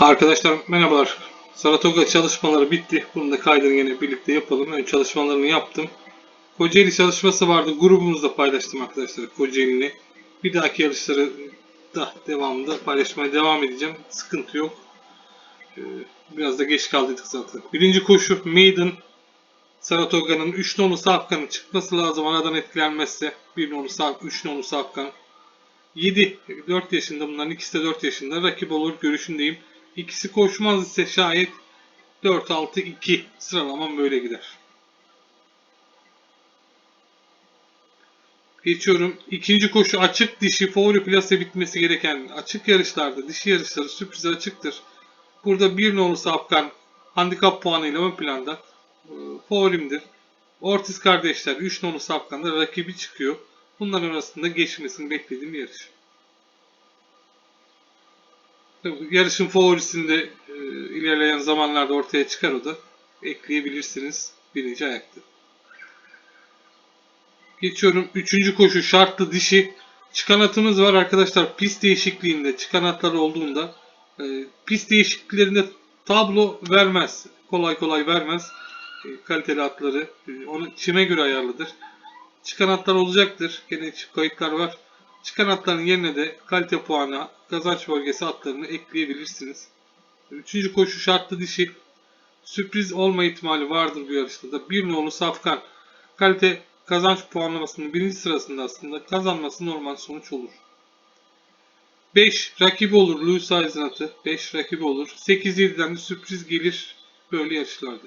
Arkadaşlar merhabalar. Saratoga çalışmaları bitti. Bunu da kaydını yine birlikte yapalım. Ön çalışmalarını yaptım. Kocaeli çalışması vardı. Grubumuzda paylaştım arkadaşlar Kocaeli'ni. Bir dahaki yarışları da devamında paylaşmaya devam edeceğim. Sıkıntı yok. Ee, Biraz da geç kaldıydık zaten. Birinci koşu Maiden. Saratoga'nın 3 nolu safkanın çıkması lazım aradan etkilenmezse. 1 nolu saf, 3 nolu safkan. 7, 4 yaşında bunların ikisi de 4 yaşında. Rakip olur görüşündeyim. İkisi koşmaz ise şayet 4, 6, 2 sıralamam böyle gider. Geçiyorum. İkinci koşu açık dişi favori plase bitmesi gereken açık yarışlarda dişi yarışları sürprize açıktır. Burada bir nolu Afgan handikap puanıyla ön planda e, favorimdir. Ortiz kardeşler 3 nolu Afgan'da rakibi çıkıyor. Bunların arasında geçmesini beklediğim yarış. Yarışın favorisini de e, ilerleyen zamanlarda ortaya çıkar o da. Ekleyebilirsiniz birinci ayakta. Geçiyorum. Üçüncü koşu şartlı dişi. Çıkan atımız var arkadaşlar. Pist değişikliğinde çıkan atlar olduğunda e, pist değişikliklerinde tablo vermez. Kolay kolay vermez. E, kaliteli atları. E, onu çime göre ayarlıdır. Çıkan atlar olacaktır. Gene kayıtlar var. Çıkan atların yerine de kalite puanı, kazanç bölgesi atlarını ekleyebilirsiniz. Üçüncü koşu şartlı dişi. Sürpriz olma ihtimali vardır bu yarışta da. Bir nolu Safkan. Kalite kazanç puanlamasının birinci sırasında aslında kazanması normal sonuç olur. 5 rakibi olur Louis Eisen atı. 5 rakibi olur. 8-7'den de sürpriz gelir böyle yarışlarda.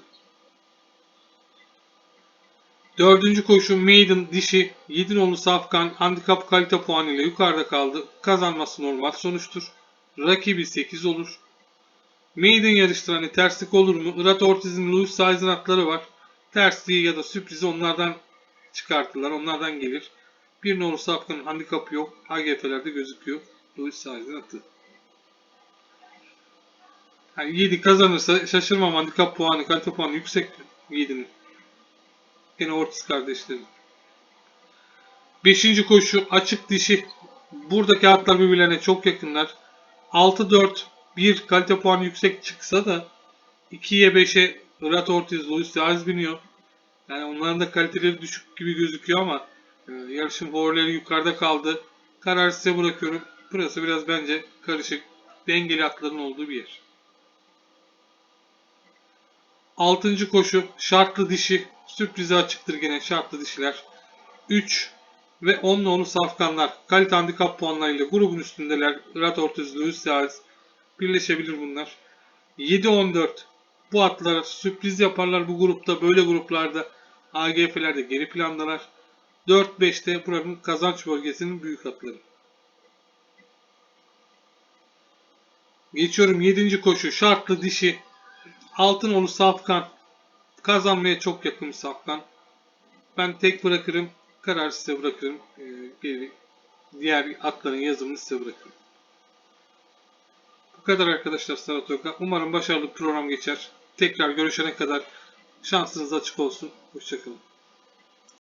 Dördüncü koşu Maiden dişi 7 nolu Safkan handikap kalite puanı ile yukarıda kaldı. Kazanması normal sonuçtur. Rakibi 8 olur. Maiden yarışta hani terslik olur mu? Irat Ortiz'in Louis Size'ın atları var. Tersliği ya da sürprizi onlardan çıkartırlar. Onlardan gelir. Bir nolu Safkan'ın handikapı yok. AGF'lerde gözüküyor. Louis Size'ın atı. Yani 7 kazanırsa şaşırmam handikap puanı, kalite puanı yüksek 7'nin. Yine Ortiz kardeşlerim. Beşinci koşu açık dişi. Buradaki atlar birbirlerine çok yakınlar. 6-4 1 kalite puanı yüksek çıksa da 2'ye 5'e Irat Ortiz, Luis Diaz biniyor. Yani onların da kaliteleri düşük gibi gözüküyor ama e, yarışın favorileri yukarıda kaldı. Karar size bırakıyorum. Burası biraz bence karışık. Dengeli atların olduğu bir yer. Altıncı koşu şartlı dişi. Sürprize açıktır gene şartlı dişiler. 3 ve 10 nolu safkanlar. Kalite handikap puanlarıyla grubun üstündeler. Irat Ortiz, Luis Diaz birleşebilir bunlar. 7-14 bu atlar sürpriz yaparlar bu grupta. Böyle gruplarda AGF'lerde geri plandalar. 4-5'te buranın kazanç bölgesinin büyük atları. Geçiyorum 7. koşu. Şartlı dişi. Altınoğlu Safkan. Kazanmaya çok yakın Safkan. Ben tek bırakırım. Karar size bırakırım. Ee, geri diğer atların yazımını size bırakırım. Bu kadar arkadaşlar Saratoga. Umarım başarılı program geçer. Tekrar görüşene kadar şansınız açık olsun. Hoşçakalın.